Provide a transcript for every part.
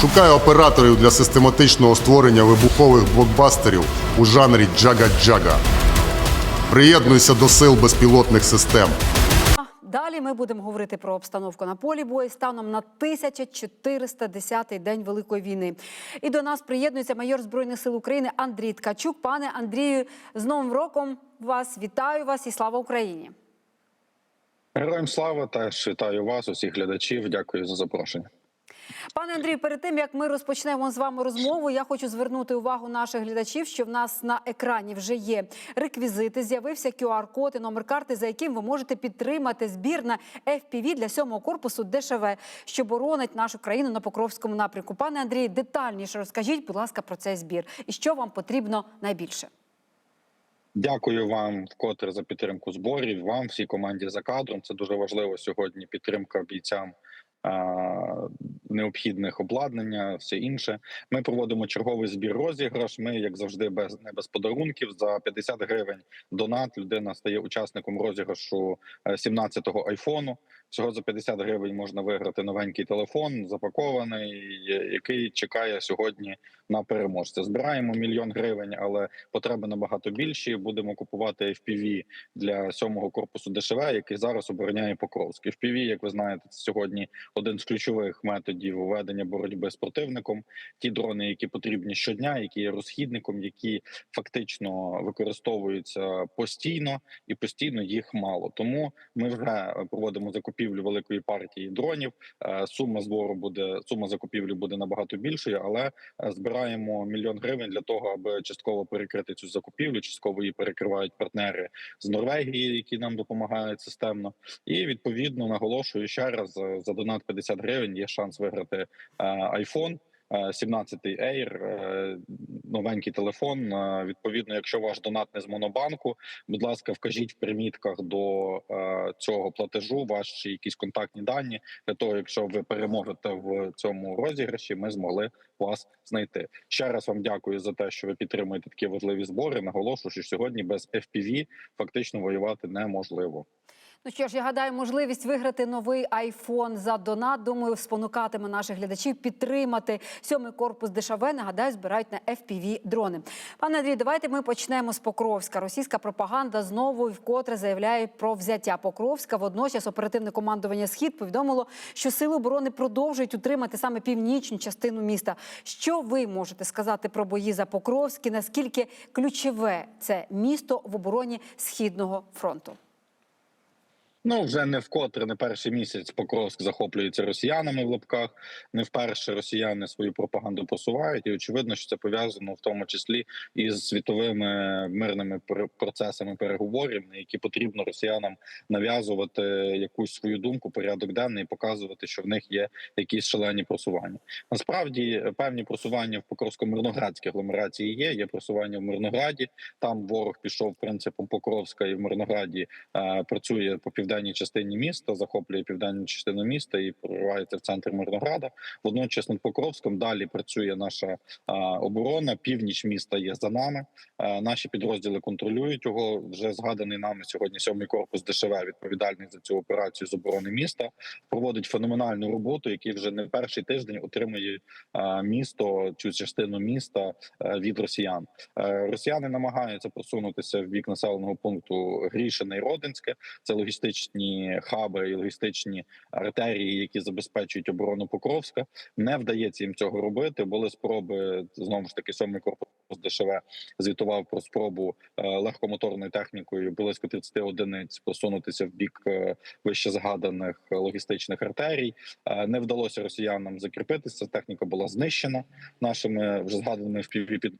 Шукаю операторів для систематичного створення вибухових блокбастерів у жанрі джага-джага. Приєднуйся до сил безпілотних систем. Далі ми будемо говорити про обстановку на полі бою станом на 1410-й день Великої війни. І до нас приєднується майор Збройних сил України Андрій Ткачук. Пане Андрію, з Новим роком вас вітаю вас і слава Україні! Героям слава теж вітаю вас, усіх глядачів. Дякую за запрошення. Пане Андрію, перед тим як ми розпочнемо з вами розмову, я хочу звернути увагу наших глядачів, що в нас на екрані вже є реквізити. З'явився QR-код і номер карти, за яким ви можете підтримати збір на FPV для сьомого корпусу ДШВ, що боронить нашу країну на Покровському напрямку. Пане Андрію, детальніше розкажіть, будь ласка, про цей збір і що вам потрібно найбільше. Дякую вам вкотре за підтримку зборів. Вам всій команді за кадром. Це дуже важливо сьогодні. Підтримка бійцям. Необхідних обладнання, все інше. Ми проводимо черговий збір розіграш. Ми, як завжди, без не без подарунків. За 50 гривень донат людина стає учасником розіграшу е, 17-го айфону. Всього за 50 гривень можна виграти новенький телефон, запакований, е, який чекає сьогодні на переможця. Збираємо мільйон гривень, але потреби набагато більші. Будемо купувати FPV для 7-го корпусу ДШВ, який зараз обороняє Покровськ. FPV, як ви знаєте, це сьогодні один з ключових методів ведення боротьби з противником. Ті дрони, які потрібні щодня, які є розхідником, які фактично використовуються постійно і постійно їх мало. Тому ми вже проводимо закупівлю великої партії дронів. Е, Сума збору буде сума закупівлі буде набагато більшою, але е, збираємо мільйон гривень для того, аби частково перекрити цю закупівлю. Частково її перекривають партнери з Норвегії, які нам допомагають системно. І відповідно наголошую ще раз е, за донат 50 гривень є шанс виграти iPhone. е, 17 Air, новенький телефон. Е, Відповідно, якщо ваш донат не з монобанку, будь ласка, вкажіть в примітках до е, цього платежу ваші якісь контактні дані для того, якщо ви переможете в цьому розіграші, ми змогли вас знайти. Ще раз вам дякую за те, що ви підтримуєте такі важливі збори. Наголошую, що сьогодні без FPV фактично воювати неможливо. Ну що ж, я гадаю, можливість виграти новий айфон за донат. Думаю, спонукатиме наших глядачів підтримати сьомий корпус ДШВ. Нагадаю, збирають на fpv дрони. Пане Андрій, давайте ми почнемо з Покровська. Російська пропаганда знову і вкотре заявляє про взяття Покровська. Водночас оперативне командування Схід повідомило, що сили оборони продовжують утримати саме північну частину міста. Що ви можете сказати про бої за Покровськ? і Наскільки ключове це місто в обороні східного фронту? Ну вже не вкотре, не перший місяць Покровськ захоплюється росіянами в лапках. Не вперше росіяни свою пропаганду просувають, і очевидно, що це пов'язано в тому числі із світовими мирними процесами переговорів, на які потрібно росіянам нав'язувати якусь свою думку, порядок денний, і показувати, що в них є якісь шалені просування. Насправді певні просування в Покровсько-Мирноградській агломерації є. Є просування в Мирнограді. Там ворог пішов принципом Покровська і в Мирнограді е, працює по південній частині міста, захоплює південну частину міста і проривається в центр Мирнограда. Водночас над Покровськом далі працює наша оборона. Північ міста є за нами. Наші підрозділи контролюють його. Вже згаданий нами сьогодні сьомий корпус ДШВ, відповідальний за цю операцію з оборони міста. Проводить феноменальну роботу, який вже не перший тиждень отримує місто цю частину міста від росіян. Росіяни намагаються просунутися в бік населеного пункту Грішине і Родинське. Це логістичні хаби і логістичні артерії, які забезпечують оборону Покровська. Не вдається їм цього робити. Були спроби знову ж таки сьомий корпус ДШВ звітував про спробу е, легкомоторною технікою близько 30 одиниць просунутися в бік е, вище згаданих логістичних артерій. Е, Не вдалося росіянам закріпитися. Техніка була знищена нашими вже згаданими FPV, під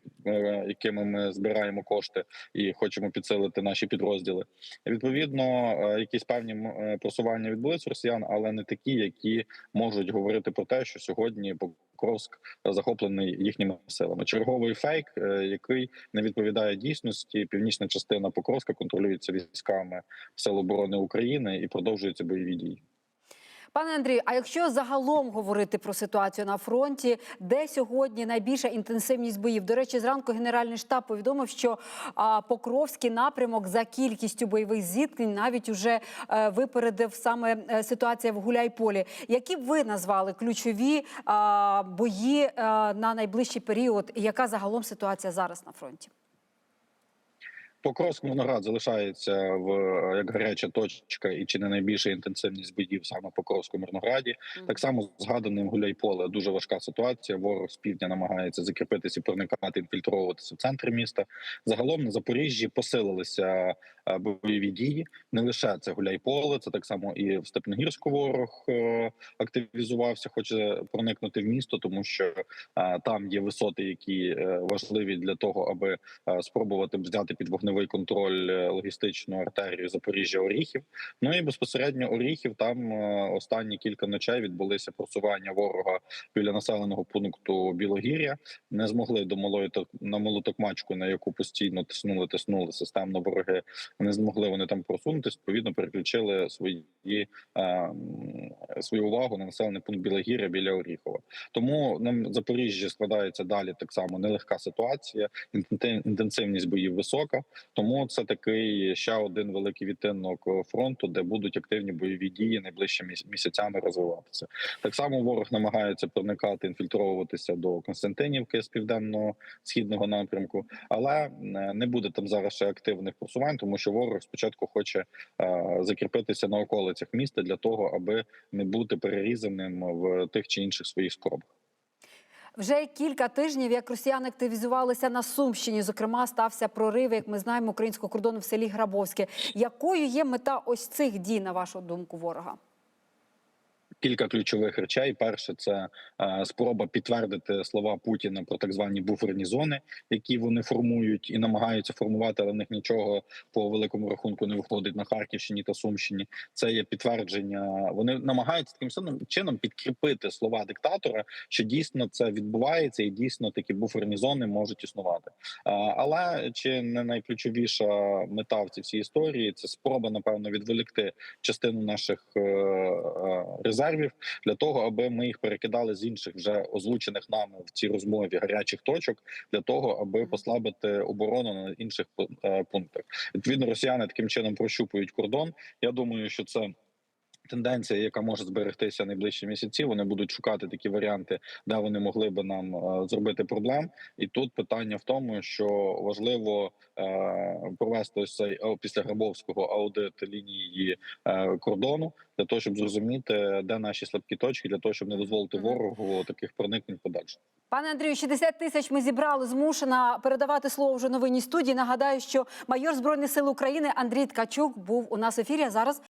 якими ми збираємо кошти і хочемо підсилити наші підрозділи. Відповідно, якісь певні просування відбулись росіян, але не такі, які можуть говорити про те, що сьогодні Покровськ захоплений їхніми силами. Черговий фейк, е, який не відповідає дійсності. Північна частина Покровська контролюється військами Сил оборони України і продовжуються бойові дії. Пане Андрію, а якщо загалом говорити про ситуацію на фронті, де сьогодні найбільша інтенсивність боїв? До речі, зранку Генеральний штаб повідомив, що Покровський напрямок за кількістю бойових зіткнень навіть уже е, випередив саме е, ситуація в Гуляйполі. Які б ви назвали ключові бої е, на найближчий період? І яка загалом ситуація зараз на фронті? Покровськ Мирноград залишається в е, як гаряча точка і чи не найбільша інтенсивність боїв саме Покровську Мирнограді. Так само згаданим Гуляйполе дуже важка ситуація. Ворог з півдня намагається закріпитися, і проникати, інфільтровуватися в центр міста. Загалом на Запоріжжі посилилися е, бойові дії. Не лише це Гуляйполе, це так само і в Степногірську ворог е, активізувався, хоче проникнути в місто, тому що там є висоти, які важливі для того, аби спробувати взяти під вогневий контроль е, логістичну артерію Запоріжжя Оріхів. Ну і безпосередньо Оріхів там е, останні кілька ночей відбулися просування ворога біля населеного пункту Білогір'я. Не змогли до малої на малу на яку постійно тиснули, тиснули системно вороги. Не змогли вони там просунутися. Відповідно, переключили свої е, свою увагу на населений пункт Білогір'я біля Оріхова. Тому на Запоріжжі складається далі так само нелегка ситуація. інтенсивність боїв висока. Тому це такий ще один великий відтинок фронту, де будуть активні бойові дії найближчими місяцями розвиватися. Так само ворог намагається проникати, інфільтровуватися до Константинівки з південного східного напрямку, але е, не буде там зараз ще активних просувань, тому що ворог спочатку хоче е, закріпитися на околицях міста для того, аби не бути перерізаним в тих чи інших своїх спробах. Вже кілька тижнів, як росіяни активізувалися на Сумщині. Зокрема, стався прорив, як ми знаємо, українського кордону в селі Грабовське. Якою є мета ось цих дій, на вашу думку, ворога? Кілька ключових речей. Перше, це е, спроба підтвердити слова Путіна про так звані буферні зони, які вони формують і намагаються формувати, але в них нічого по великому рахунку не виходить на Харківщині та Сумщині. Це є підтвердження. Вони намагаються таким чином підкріпити слова диктатора, що дійсно це відбувається, і дійсно такі буферні зони можуть існувати. Е, Але чи не найключовіша мета в цій всій історії це спроба, напевно, відволікти частину наших е, резервів для того, аби ми їх перекидали з інших вже озвучених нами в цій розмові гарячих точок, для того, аби послабити оборону на інших е, пунктах. Відповідно, росіяни таким чином прощупують кордон. Я думаю, що це. Тенденція, яка може зберегтися найближчі місяці, вони будуть шукати такі варіанти, де вони могли би нам е, зробити проблем. І тут питання в тому, що важливо е, провести ось цей після Грабовського аудит лінії е, кордону для того, щоб зрозуміти, де наші слабкі точки, для того, щоб не дозволити ворогу таких проникнень подальше. Пане Андрію, 60 тисяч ми зібрали. Змушена передавати слово вже новинній студії. Нагадаю, що майор збройних сил України Андрій Ткачук був у нас в ефірі. А зараз